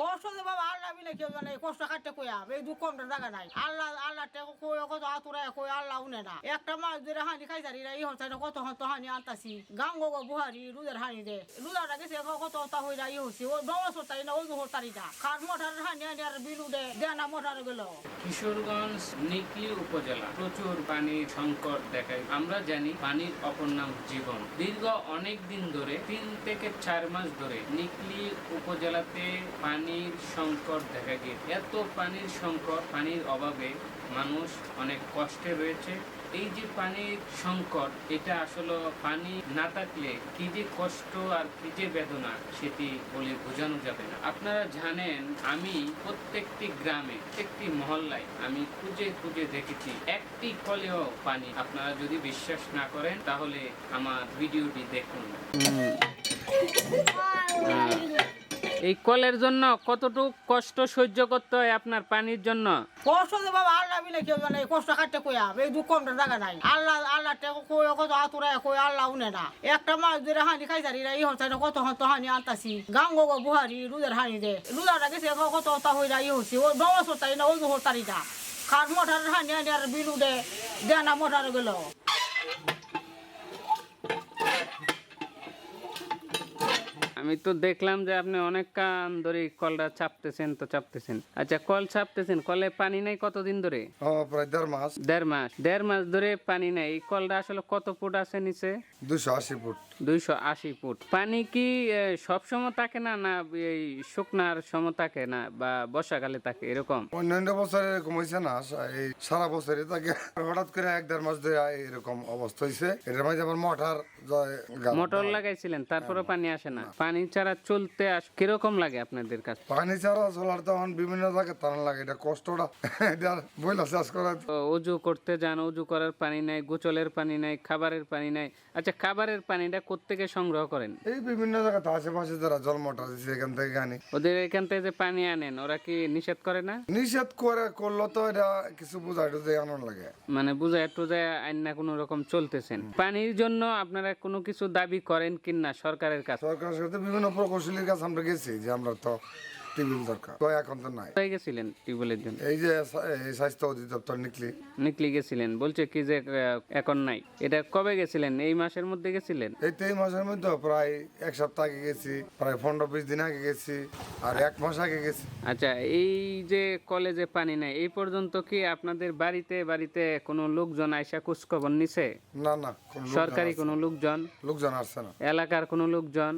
কষ্ট যে বাবা আল্লাহ বিনে কেউ জানে কষ্ট কাটতে কইয়া এই দু কমটা জায়গা নাই। আল্লাহ আল্লাহ টেকো কই কত আতুরা কই, আল্লাহ উনে না। একটা মাছ ধরে হানি খাই জারি এই হচ্ছে কত হত হানি আনতাছি। গাঙ্গ গো বুহারি, রুদের হানি দে রুদাটা গেছে কত হতা হই যাই হচ্ছে। ও নমস হতারি না, ওই হতারিটা খার মোটার হানি হানি আর বিলু দে, দেনা মোটার গেল। কিশোরগঞ্জ নিকলি উপজেলা। প্রচুর পানির সংকট দেখায়। আমরা জানি পানির অপর নাম জীবন। দীর্ঘ অনেক দিন ধরে, তিন থেকে চার মাস ধরে নিকলি উপজেলাতে পানির সংকট দেখা গিয়েছে এত পানির সংকট পানির অভাবে মানুষ অনেক কষ্টে রয়েছে। এই যে পানির সংকট এটা আসলে পানি না থাকলে কি যে কষ্ট আর কি যে বেদনা সেটি বলে বোঝানো যাবে না। আপনারা জানেন আমি প্রত্যেকটি গ্রামে প্রত্যেকটি মহল্লায় আমি খুঁজে খুঁজে দেখেছি একটি কলেও পানি। আপনারা যদি বিশ্বাস না করেন তাহলে আমার ভিডিওটি দেখুন। এই কলের জন্য কতটুকু কষ্ট সহ্য করতে হয় আপনার পানির জন্য? কষ্ট যে বাবা আল্লাহ বিনে কেউ জানে কষ্ট কাটতে কইয়া এই দু কমটা জায়গা নাই। আল্লাহ আল্লাহ কই, কত আতুরা কই, আল্লাহ উনে না। একটা মাছ ধরে হানি খাই জারি এই হচ্ছে কত হত হানি আনতাছি গাঙ্গ গো বুহারি, রুদের হানি দে রুদাটা গেছে কত হতা হই যাই হচ্ছে। ও নমস হতারি না ওই হতারিটা খার মোটার হানি আর বিলু দে দেনা মোটার গেল। আমি তো দেখলাম যে আপনি অনেক কান ধরে কলটা চাপতেছেন তো চাপতেছেন। আচ্ছা কল চাপতেছেন কলে পানি নাই কতদিন ধরে? ও প্রায় দেড় মাস। দেড় মাস। দেড় মাস ধরে পানি নাই। এই কলটা আসলে কত ফুট আছে নিচে? দুশো আশি ফুট। দুইশো আশি ফুট। পানি কি সব সময় থাকে না না এই শুকনার সময় থাকে না বা বর্ষাকালে থাকে এরকম? অন্যান্য বছরে এরকম হয়েছে না এই সারা বছরে থাকে। হঠাৎ করে এক দেড় মাস ধরে এরকম অবস্থা হয়েছে এটার মাঝে আবার মোটর মোটর লাগাইছিলেন তারপরে পানি আসে না। পানি ছাড়া চলতে আস কীরকম লাগে আপনাদের কাছে? পানি ছাড়া চলার তখন বিভিন্ন জায়গায় টান লাগে এটা কষ্টটা। এটা বইলা চাষ করা অজু করতে যান অজু করার পানি নাই গোচলের পানি নাই খাবারের পানি নাই। আচ্ছা খাবারের পানিটা কোত্থেকে সংগ্রহ করেন? এই বিভিন্ন জায়গাতে আশেপাশে যারা জল মোটর আছে সেখান থেকে আনি। ওদের এখান থেকে যে পানি আনেন ওরা কি নিষেধ করে না? নিষেধ করে করল তো এটা কিছু বোঝাই টুঝাই আনন্দ লাগে। মানে বুঝায় টুজায় আইন না কোনো রকম চলতেছেন। পানির জন্য আপনারা কোনো কিছু দাবি করেন কিনা সরকারের কাছে? সরকারের সাথে বিভিন্ন প্রকৌশলীর কাছে আমরা গেছি যে আমরা তো টিবিল দরকার। তো এখন তো নাই। কোথায় গেছিলেন টিউবওয়েলের জন্য? এই যে এই স্বাস্থ্য অধিদপ্তর নিকলি। নিকলি গেছিলেন। বলছে কি যে আহ, এখন নাই। এটা কবে গেছিলেন? এই মাসের মধ্যে গেছিলেন? এই তেই মাসের মধ্যে প্রায় এক সপ্তাহ আগে গেছি প্রায় পনেরো বিশ দিন আগে গেছি আর এক মাস আগে গেছি। আচ্ছা এই যে কলেজে পানি নাই এই পর্যন্ত কি আপনাদের বাড়িতে বাড়িতে কোনো লোকজন আইসা খোঁজখবর নিছে? না না কোনো লোকজন সরকারি কোনো লোকজন? লোকজন আসছে না। এলাকার কোনো লোকজন?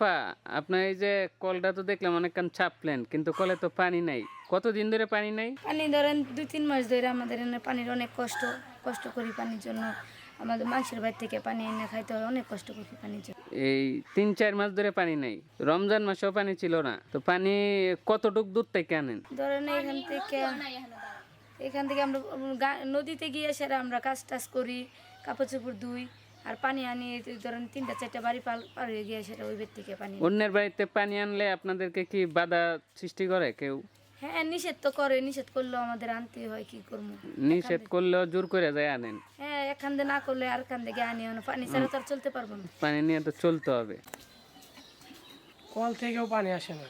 পা আপনার এই যে কলটা তো দেখলাম অনেকক্ষণ চাপলেন কিন্তু কলে তো পানি নাই। কতদিন ধরে পানি নাই? পানি ধরেন দুই তিন মাস ধরে আমাদের এনে পানির অনেক কষ্ট কষ্ট করি পানির জন্য। আমাদের মানুষের বাড়ি থেকে পানি এনে খাইতে হয় অনেক কষ্ট করি পানির জন্য। এই তিন চার মাস ধরে পানি নাই। রমজান মাসেও পানি ছিল না। তো পানি কতটুক দূর থেকে আনেন? ধরেন এখান থেকে এখান থেকে আমরা নদীতে গিয়ে সেরা আমরা কাজ টাজ করি কাপড় চোপড় ধুই আর পানি আনি ধরেন তিনটা চারটা বাড়ি পার হয়ে গিয়ে সেটা ওই বের থেকে পানি অন্যের বাড়িতে পানি আনলে আপনাদেরকে কি বাধা সৃষ্টি করে কেউ? হ্যাঁ নিষেধ তো করে নিষেধ করলেও আমাদের আনতে হয় কি করব? নিষেধ করলেও জোর করে যায় আনেন? হ্যাঁ এখান দিয়ে না করলে আর খান থেকে আনি না। পানি ছাড়া তো আর চলতে পারব না। পানি নিয়ে তো চলতে হবে। কল থেকেও পানি আসে না।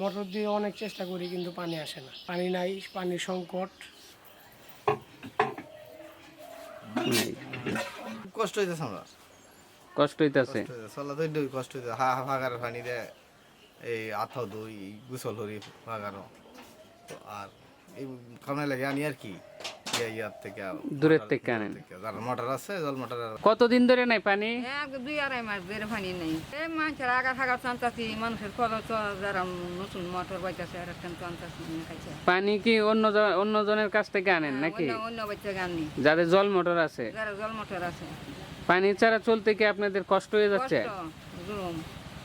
মোটর দিয়ে অনেক চেষ্টা করি কিন্তু পানি আসে না। পানি নাই পানির সংকট। নাই। কষ্ট হইতেছে আমরা। কষ্ট হইতেছে। চলা তো একটু কষ্ট হইতেছে। হা ভাগার পানি রে এই আথাও দুই গুসল হরি ভাগারও আর এই কামনে লাগে আনি আর কি। ইয়ার থেকে দূরের থেকে আনেন। যার মোটর আছে জল মোটর কতদিন ধরে নাই পানি? দুই আড়াই মাস ধরে পানি নেই। এই মানুষের আগা থাকা চান্তাছি মানুষের কল যারা নতুন মোটর বাইতেছে আর একটা চান্তাছি খাইছে। পানি কি অন্য জ- অন্য জনের কাছ থেকে আনেন নাকি? অন্য অন্য বাচ্চা গাননি যাদের জল মোটর আছে। যারা জল মোটর আছে। পানি ছাড়া চলতে কি আপনাদের কষ্ট হয়ে যাচ্ছে?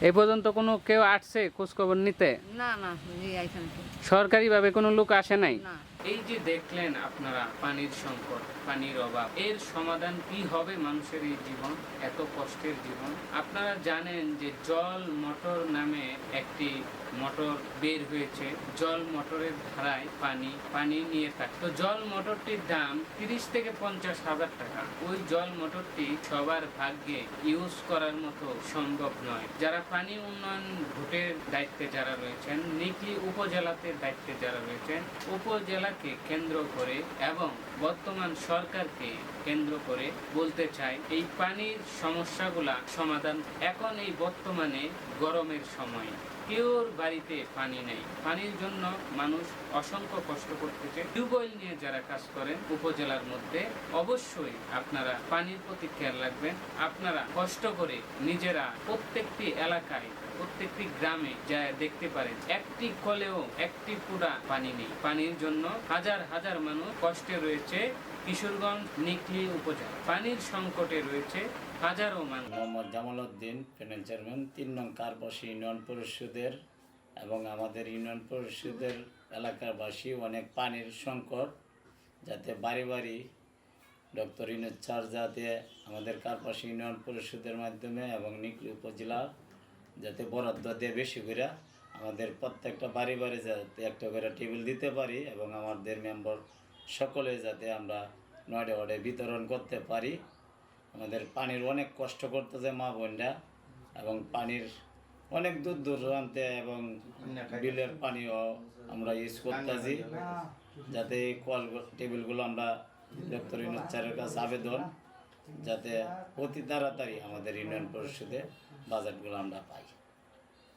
এই পর্যন্ত কোনো কেউ আসছে খোঁজ খবর নিতে? না না জি আইছেন তো। সরকারি ভাবে কোনো লোক আসে নাই? না। এই যে দেখলেন আপনারা পানির সংকট, পানির অভাব, এর সমাধান কি হবে মানুষের এই জীবন, এত কষ্টের জীবন? আপনারা জানেন যে জল মোটর নামে একটি মোটর বের হয়েছে। জল মোটরের ধারায় পানি পানি নিয়ে থাকে। তো জল মোটরটির দাম তিরিশ থেকে পঞ্চাশ হাজার টাকা। ওই জল মোটরটি সবার ভাগ্যে ইউজ করার মতো সম্ভব নয়। যারা পানি উন্নয়ন ভোটের দায়িত্বে যারা রয়েছেন, নিকলি উপজেলাতে দায়িত্বে যারা রয়েছেন উপজেলাকে কেন্দ্র করে এবং বর্তমান সরকারকে কেন্দ্র করে বলতে চাই, এই পানির সমস্যাগুলা সমাধান এখন এই বর্তমানে গরমের সময়। কেউর বাড়িতে পানি নেই। পানির জন্য মানুষ অসংখ্য কষ্ট করতেছে। টিউবওয়েল নিয়ে যারা কাজ করেন উপজেলার মধ্যে, অবশ্যই আপনারা পানির প্রতি খেয়াল রাখবেন। আপনারা কষ্ট করে নিজেরা প্রত্যেকটি এলাকায়, প্রত্যেকটি গ্রামে যা দেখতে পারেন। একটি কলেও একটি পুরা পানি নেই। পানির জন্য হাজার হাজার মানুষ কষ্টে রয়েছে কিশোরগঞ্জ নিকলি উপজেলা। পানির সংকটে রয়েছে হাজারো মানুষ। মোহাম্মদ জামাল উদ্দিন প্যানেল চেয়ারম্যান, তিন নং কারবাসী ইউনিয়ন পরিষদের এবং আমাদের ইউনিয়ন পরিষদের এলাকাবাসী, অনেক পানির সংকট, যাতে বাড়ি বাড়ি ডক্টর ইউনুস চার যাতে আমাদের কারপাশি ইউনিয়ন পরিষদের মাধ্যমে এবং নিকলি উপজেলা যাতে বরাদ্দ দিয়ে বেশি করে, আমাদের প্রত্যেকটা বাড়ি বাড়ি যাতে একটা করে টেবিল দিতে পারি এবং আমাদের মেম্বার সকলে যাতে আমরা নয়ডে ওয়ার্ডে বিতরণ করতে পারি। আমাদের পানির অনেক কষ্ট করতেছে মা বোনরা এবং পানির অনেক দূর দূরান্তে এবং বিলের পানিও আমরা ইউজ করতেছি। যাতে এই কল টেবিলগুলো আমরা ডক্টর ইউনুচ্চারের কাছে আবেদন, যাতে অতি তাড়াতাড়ি আমাদের ইউনিয়ন পরিষদে বাজেটগুলো আমরা পাই।